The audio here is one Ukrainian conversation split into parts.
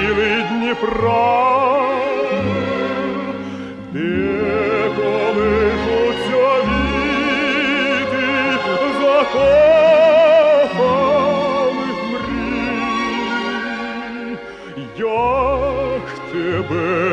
схили Дніпра, де колишуться віти закоханих мрій. Як тебе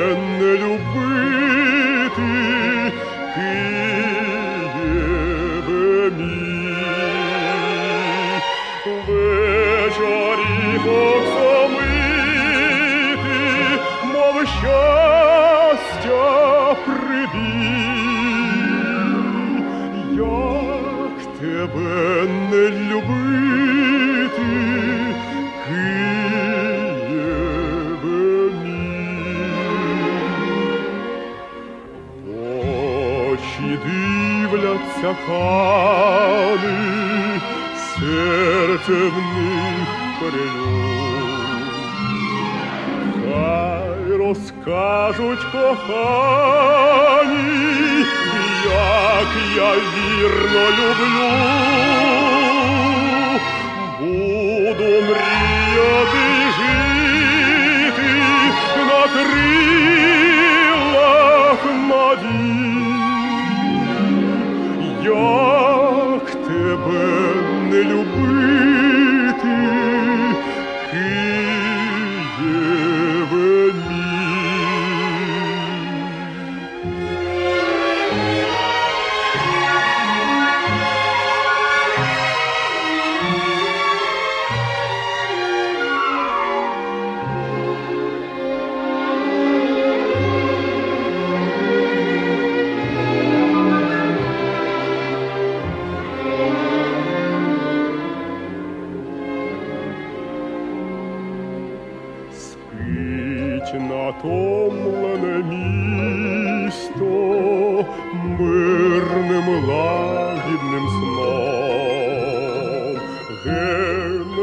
дивляться сердце в них перелюб. Хай розкажуть кохані, як я вірно люблю.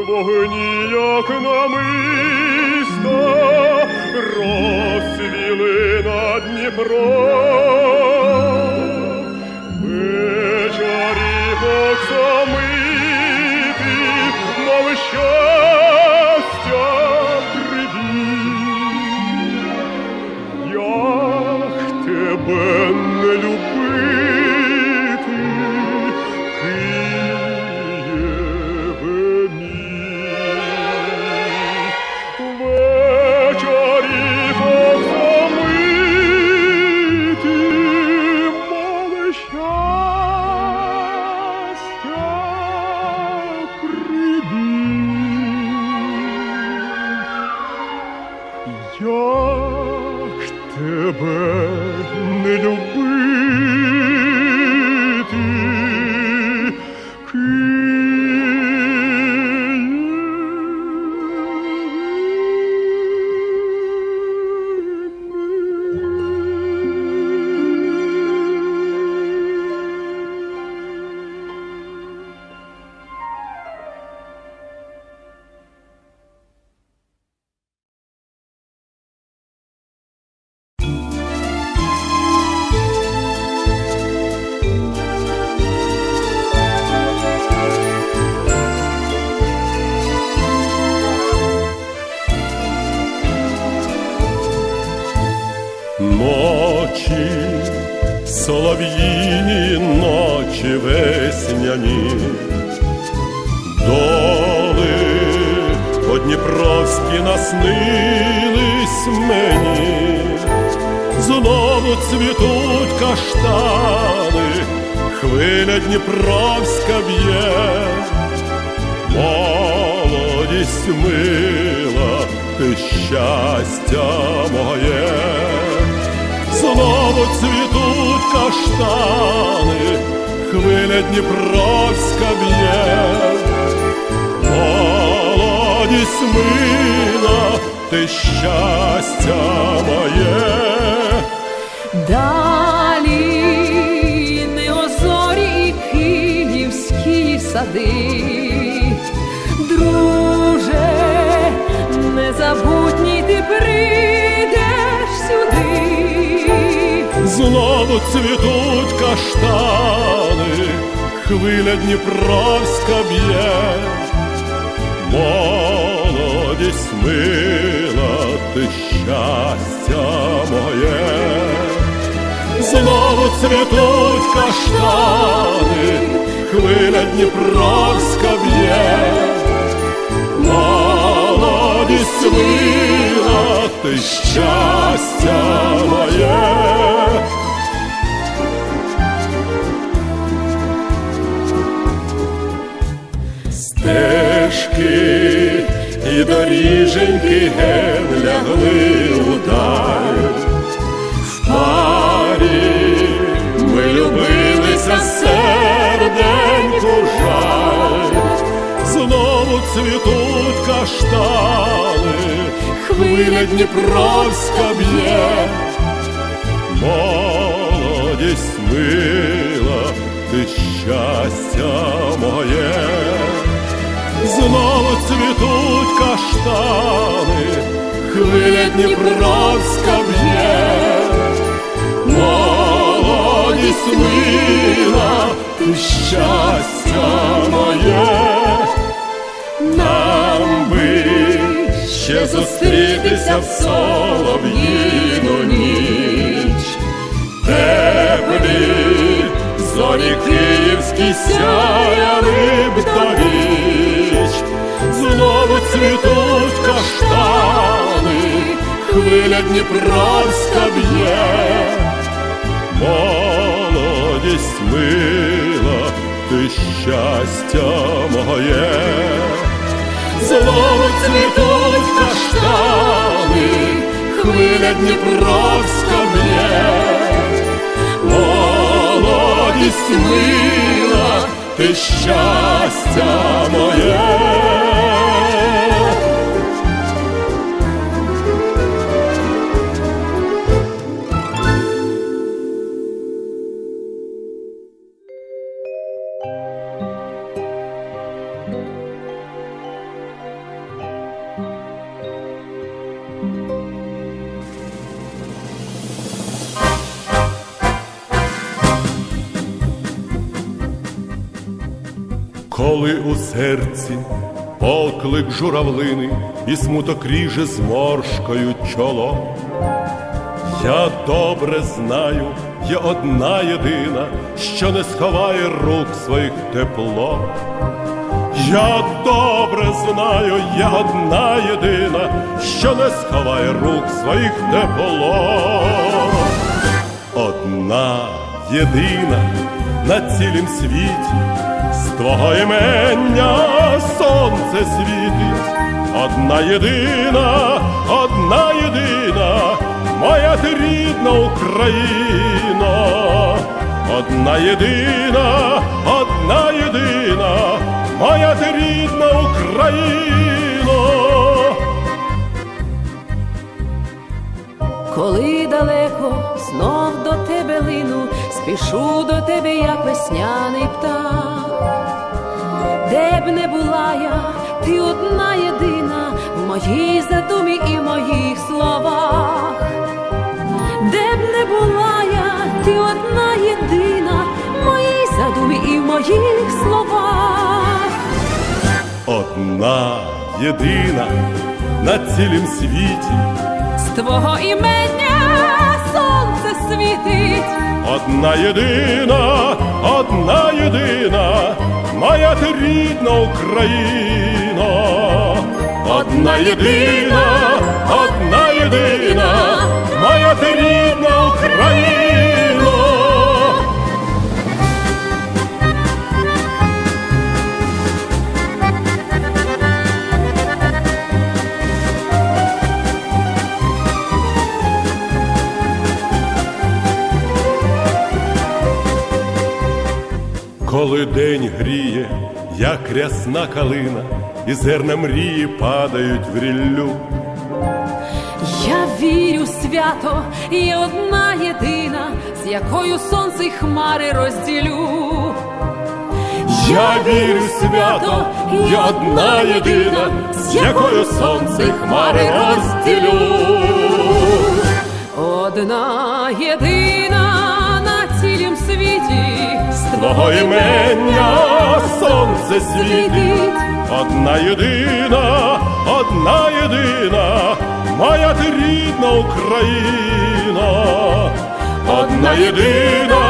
Вогні, як намисто, розсвіли над Дніпром. Вечорі оксамити, мов щастя прибій. Як тебе весняні, доли подніпровські наснились мені, знову цвітуть каштани, хвиля дніпровська б'є, молодість мила, ти щастя моє. Знову цвітуть каштани, хвиля Дніпровська б'є, молодість мила, ти щастя моє. Далі неозорі і київські сади, друже, знову цвітуть каштани, хвиля Дніпровська б'є, молодість мила, ти щастя моє, знову цвітуть каштани, хвиля Дніпровська б'є, молодість ти щастя моє. Стежки і доріженьки гем лягли у В хвиля Дніпровська б'є, молодість мила, ти щастя моє. Знову цвітуть каштани, хвиля Дніпровська б'є, молодість мила, ти щастя зустрітися в солов'їну ніч, теплі зорі київські сяяли б до віч, знову цвітуть каштани, хвиля Дніпровська б'є, молодість мила, ти щастя моє, знову цвітуть каштани, хвиля Дніпровська б'є молодість мила, ти щастя моє. Коли у серці поклик журавлини і смуток ріже зморшкою чоло, я добре знаю, є одна єдина, що не сховає рук своїх тепло. Я добре знаю, є одна єдина, що не сховає рук своїх тепло. Одна єдина на цілім світі, з твого імення сонце світить, одна єдина, одна єдина, моя ти рідна Україна, одна єдина, одна єдина, моя ти рідна Україна. Коли далеко знов до тебе лину, спішу до тебе, як весняний птах. Де б не була я, ти одна єдина в моїй задумі і моїх словах. Де б не була я, ти одна єдина в моїй задумі і в моїх словах. Одна єдина на цілім світі, З твого імення світить. одна єдина, одна єдина, моя ти рідна Україна, одна єдина, одна Коли день гріє, як рясна калина, і зерна мрії падають в ріллю. Я вірю свято, є одна єдина, з якою сонце й хмари розділю. Я вірю свято, є одна єдина, з якою сонце й хмари розділю. Одна єдина твого імення сонце світить, одна єдина, одна єдина, моя ти рідна Україна, одна єдина,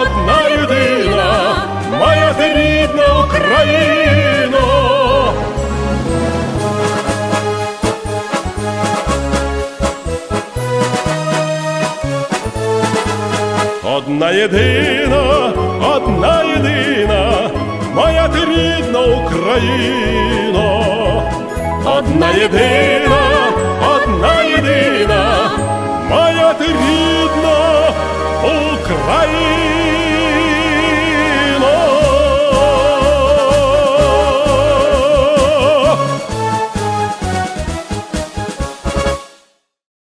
одна єдина, моя ти рідна Україна. Одна єдина, одна єдина, моя ти рідна Україна, одна єдина, одна єдина, моя ти рідна Україна.